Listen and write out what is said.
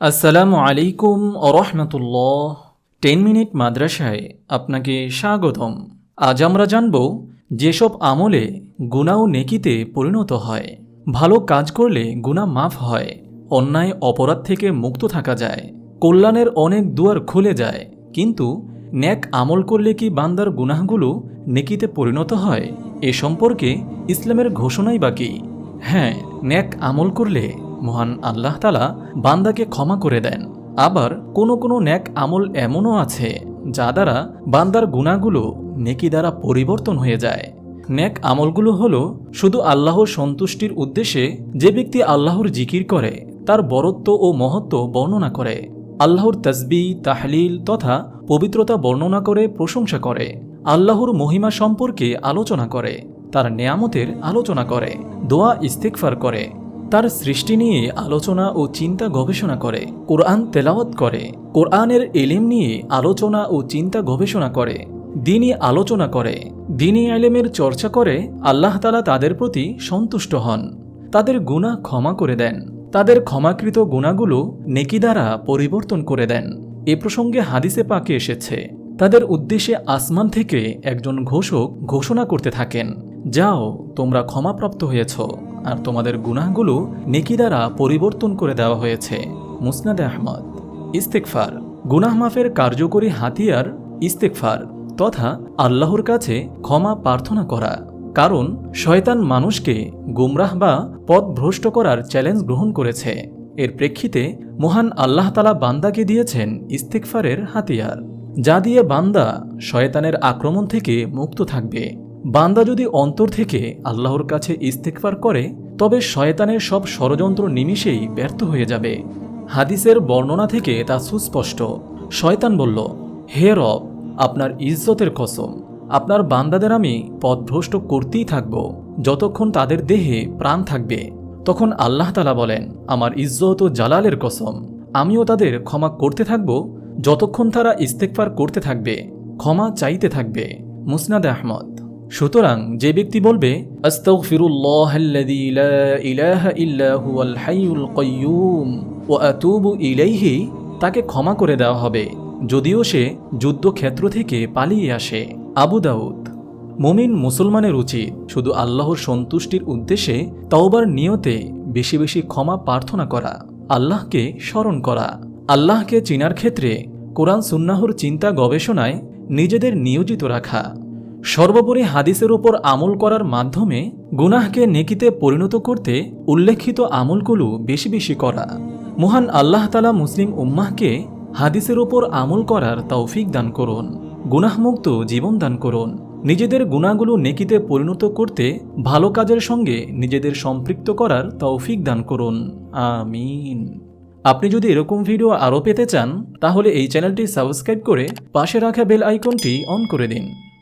আসসালামু আলাইকুম রহমতুল্লাহ। Ten minute মাদ্রাসায় আপনাকে স্বাগতম। আজ আমরা জানব যেসব আমলে গুণা ও নেকিতে পরিণত হয়, ভালো কাজ করলে গুণা মাফ হয়, অন্যায় অপরাধ থেকে মুক্ত থাকা যায়, কল্যাণের অনেক দুয়ার খুলে যায়, কিন্তু ন্যাক আমল করলে কি বান্দার গুনাহগুলো নেকিতে পরিণত হয়? এ সম্পর্কে ইসলামের ঘোষণাই বাকি হ্যাঁ ন্যাক আমল করলে মহান আল্লাহ তালা বান্দাকে ক্ষমা করে দেন। আবার কোনো কোনো ন্যাক আমল এমনও আছে, যা দ্বারা বান্দার গুণাগুলো নেকি দ্বারা পরিবর্তন হয়ে যায়। ন্যাক আমলগুলো হলো শুধু আল্লাহর সন্তুষ্টির উদ্দেশ্যে যে ব্যক্তি আল্লাহর জিকির করে, তার বরত্ব ও মহত্ব বর্ণনা করে। আল্লাহর তসবি, তাহলিল তথা পবিত্রতা বর্ণনা করে, প্রশংসা করে। আল্লাহর মহিমা সম্পর্কে আলোচনা করে, তার নেয়ামতের আলোচনা করে, দোয়া ইস্তেকফার করে। তার সৃষ্টি নিয়ে আলোচনা ও চিন্তা গবেষণা করে, কোরআন তেলাওয়াত করে, কোরআনের এলিম নিয়ে আলোচনা ও চিন্তা গবেষণা করে, দিনই আলোচনা করে, দিনই আলেমের চর্চা করে, আল্লাহ তালা তাদের প্রতি সন্তুষ্ট হন। তাদের গুণা ক্ষমা করে দেন। তাদের ক্ষমাকৃত গুণাগুলো নেকি দ্বারা পরিবর্তন করে দেন। এ প্রসঙ্গে হাদিসে পাকে এসেছে, তাদের উদ্দেশ্যে আসমান থেকে একজন ঘোষক ঘোষণা করতে থাকেন। যাও, তোমরা ক্ষমাপ্রাপ্ত হয়েছ, আর তোমাদের গুনাহগুলো নেকি দ্বারা পরিবর্তন করে দেওয়া হয়েছে। মুসনাদে আহমদ। ইস্তেকফার গুনাহ মাফের কার্যকরী হাতিয়ার ইস্তেকফার তথা আল্লাহর কাছে ক্ষমা প্রার্থনা করা। কারণ, শয়তান মানুষকে গুমরাহ বা পথ ভ্রষ্ট করার চ্যালেঞ্জ গ্রহণ করেছে। এর প্রেক্ষিতে, মহান আল্লাহ তালা বান্দাকে দিয়েছেন ইস্তেকফারের হাতিয়ার, যা দিয়ে বান্দা শয়তানের আক্রমণ থেকে মুক্ত থাকবে। বান্দা যদি অন্তর থেকে আল্লাহর কাছে ইস্তেকফার করে, তবে শয়তানের সব ষড়যন্ত্র নিমিষেই ব্যর্থ হয়ে যাবে। হাদিসের বর্ণনা থেকে তা সুস্পষ্ট। শয়তান বলল, হে রব, আপনার ইজ্জতের কসম। আপনার বান্দাদের আমি পথভ্রষ্ট করতেই থাকব। যতক্ষণ তাদের দেহে প্রাণ থাকবে, তখন আল্লাহ তালা বলেন, আমার ইজ্জত ও জালালের কসম। আমিও তাদের ক্ষমা করতে থাকব। যতক্ষণ তারা ইস্তেকফার করতে থাকবে, ক্ষমা চাইতে থাকবে। মুসনাদ আহমদ। সুতরাং যে ব্যক্তি বলবে ইলাইহি তাকে ক্ষমা করে দেওয়া হবে, যদিও সে যুদ্ধক্ষেত্র থেকে পালিয়ে আসে। আবু দাউদ, মুমিন মুসলমানের উচিত শুধু আল্লাহর সন্তুষ্টির উদ্দেশ্যে তওবার নিয়তে বেশি বেশি ক্ষমা প্রার্থনা করা, আল্লাহকে স্মরণ করা। আল্লাহকে চিনার ক্ষেত্রে কোরআন সুন্নাহর চিন্তা গবেষণায় নিজেদের নিয়োজিত রাখা। সর্বোপরি হাদিসের ওপর আমল করার মাধ্যমে গুনাহকে নেকিতে পরিণত করতে উল্লেখিত আমলগুলো বেশি বেশি করা। মহান আল্লাহ তালা মুসলিম উম্মাহকে হাদিসের ওপর আমল করার তৌফিক দান করুন, গুনাহমুক্ত জীবন দান করুন। নিজেদের গুণাগুলো নেকিতে পরিণত করতে ভালো কাজের সঙ্গে নিজেদের সম্পৃক্ত করার তৌফিক দান করুন। আমিন। আপনি যদি এরকম ভিডিও আরও পেতে চান, তাহলে এই চ্যানেলটি সাবস্ক্রাইব করে পাশে রাখা বেল আইকনটি অন করে দিন।